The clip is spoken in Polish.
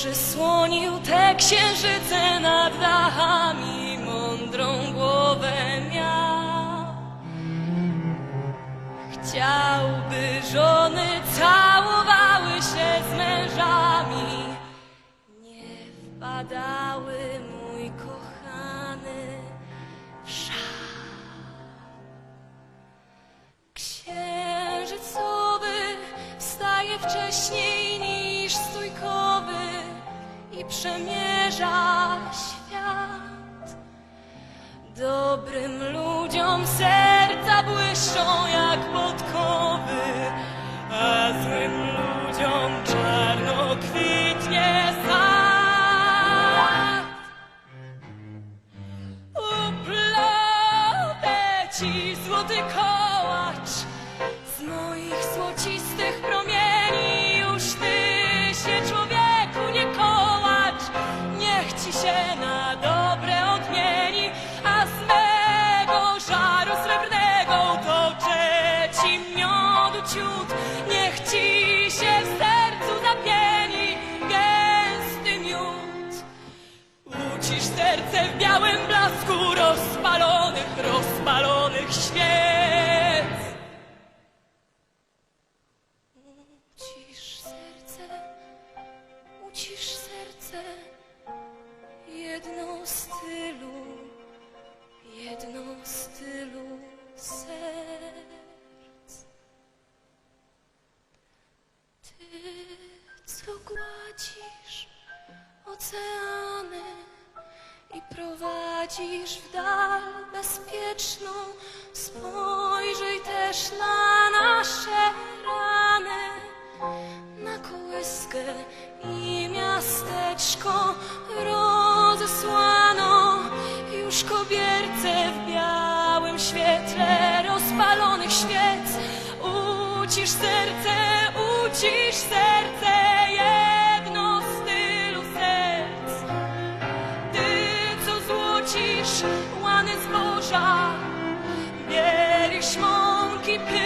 Przysłonił te księżyce nad dachami, mądrą głowę miał. Chciałby żony całowały się z mężami, nie wpadały, mój kochany, w. Księżycowy wstaje wcześniej niż stójkowy i przemierza świat. Dobrym ludziom serca błyszczą jak podkowy, a złym ludziom czarno kwitnie sad. Uplotę ci złoty kołacz z moich złocistych promieni. Serce w białym blasku rozpalonych, rozpalonych świec. Ucisz serce, ucisz serce, jedno z tylu, jedno z tylu serc. Ty, co gładzisz oceany i prowadzisz w dal bezpieczną, spojrzyj też na nasze rany, na kołyskę i miasteczko rozesłano już kobierce w białym świetle rozpalonych świec. Ucisz serce, ucisz serce. keep